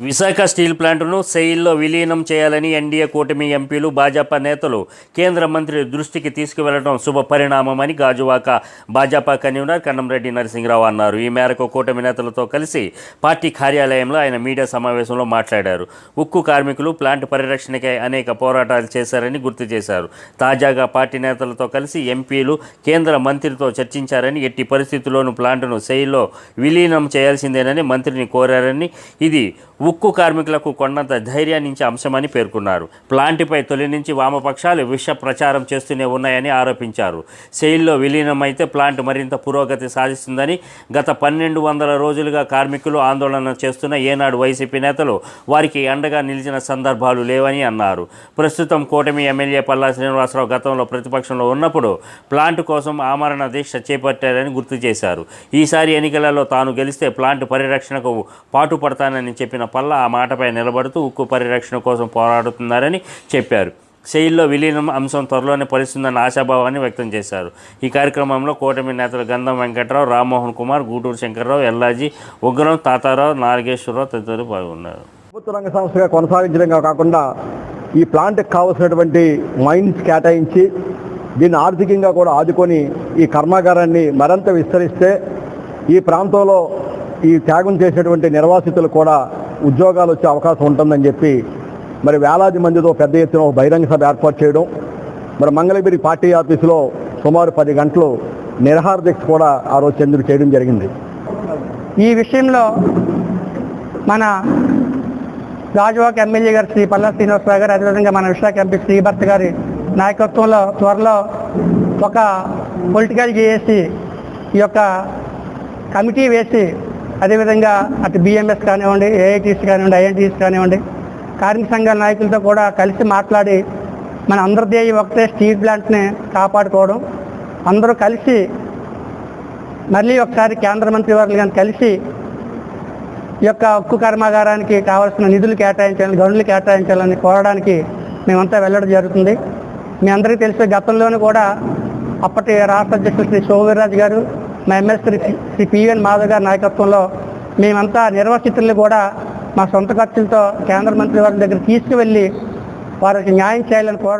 Visakha steel ప్లాంటును సెయిల్లో విలీనం చేయాలని NDA కూటమి ఎంపీలు భాజపా నేతలు కేంద్ర మంత్రి దృష్టికి తీసుకువెళ్ళడం శుభ పరిణామమని గాజువాక భాజపా కన్వీనర్ కన్నంరెడ్డి నరసింహరావు అన్నారు. ఈ మేరకు కూటమి నేతలతో కలిసి పార్టీ కార్యాలయంలో ఆయన మీడియా సమావేశంలో మాట్లాడారు. ఉక్కు కార్మికులు ప్లాంట్ పరిరక్షణకై అనేక పోరాటాలు చేశారని గుర్తు చేశారు. తాజాగా పార్టీ నేతలతో కలిసి ఎంపీలు కేంద్ర మంత్రితో చర్చించారని ఎట్టి పరిస్థితుల్లోనూ ప్లాంటును సెయిల్లో విలీనం చేయాల్సిందేనని మంత్రిని కోరారని ఇది ఉక్కు కార్మికులకు కొండంత ధైర్యాన్నించే అంశమని పేర్కొన్నారు. ప్లాంట్పై తొలి నుంచి వామపక్షాలు విష ప్రచారం చేస్తూనే ఉన్నాయని ఆరోపించారు. సెయిల్లో విలీనమైతే ప్లాంట్ మరింత పురోగతి సాధిస్తుందని గత పన్నెండు వందల రోజులుగా కార్మికులు ఆందోళన చేస్తున్న ఏనాడు వైసీపీ నేతలు వారికి అండగా నిలిచిన సందర్భాలు లేవని అన్నారు. ప్రస్తుతం కూటమి ఎమ్మెల్యే పల్లా శ్రీనివాసరావు గతంలో ప్రతిపక్షంలో ఉన్నప్పుడు ప్లాంట్ కోసం ఆమరణ దీక్ష చేపట్టారని గుర్తు చేశారు. ఈసారి ఎన్నికలలో తాను గెలిస్తే ప్లాంట్ పరిరక్షణకు పాటుపడతానని చెప్పిన పల్ల ఆ మాటపై నిలబడుతూ ఉక్కు పరిరక్షణ కోసం పోరాడుతున్నారని చెప్పారు. శైలిలో విలీనం అంశం త్వరలోనే ఫలిస్తుందన్న ఆశాభావాన్ని వ్యక్తం చేశారు. ఈ కార్యక్రమంలో కూటమి నేతలు గంధం వెంకట్రావు రామ్మోహన్ కుమార్ గూటూరు శంకర్రావు ఎల్లాజీ ఉగ్రం తాతారావు నాగేశ్వరరావు తదితరులు పాల్గొన్నారు. ప్రభుత్వ రంగ సంస్థగా కొనసాగించడమే కాకుండా ఈ ప్లాంట్కి కావాల్సినటువంటి మైన్స్ కేటాయించి దీన్ని ఆర్థికంగా కూడా ఆదుకొని ఈ కర్మాగారాన్ని మరింత విస్తరిస్తే ఈ ప్రాంతంలో ఈ త్యాగం చేసేటువంటి నిర్వాసితులు కూడా ఉద్యోగాలు వచ్చే అవకాశం ఉంటుందని చెప్పి మరి వేలాది మందితో పెద్ద ఎత్తున ఒక బహిరంగ సభ ఏర్పాటు చేయడం మరి మంగళగిరి పార్టీ ఆఫీసులో సుమారు పది గంటలు నిరహార దీక్ష కూడా ఆ రోజు చంద్రుడు చేయడం జరిగింది. ఈ విషయంలో మన గాజువాక ఎమ్మెల్యే గారు శ్రీ పల్లా శ్రీనివాసరావు గారు అదేవిధంగా మన విశాఖ ఎంపీ శ్రీభర్త గారి నాయకత్వంలో త్వరలో ఒక పొలిటికల్ చేసి ఈ యొక్క కమిటీ వేసి అదేవిధంగా అటు బిఎంఎస్ కానివ్వండి ఏఐటీసీ కానివ్వండి ఐఎన్టీసీ కానివ్వండి కార్మిక సంఘాల నాయకులతో కూడా కలిసి మాట్లాడి మన అందరిదే ఒకటే స్టీల్ ప్లాంట్ని కాపాడుకోవడం. అందరూ కలిసి మళ్ళీ ఒకసారి కేంద్ర మంత్రి వర్గులు కానీ కలిసి ఈ యొక్క ఉక్కు కర్మాగారానికి కావాల్సిన నిధులు కేటాయించాలని గనులు కేటాయించాలని కోరడానికి మేమంతా వెళ్ళడం జరుగుతుంది. మీ అందరికీ తెలిసే గతంలోనూ కూడా అప్పటి రాష్ట్ర అధ్యక్షులు శ్రీ సోమవీర్రాజు గారు మా ఎమ్మెల్సీ శ్రీ పివిఎన్ మాధవ్ గారి నాయకత్వంలో మేమంతా నిర్వాసితుల్ని కూడా మా సొంత ఖర్చులతో కేంద్ర మంత్రి వారి దగ్గర తీసుకువెళ్ళి వారికి న్యాయం చేయాలని కోరడం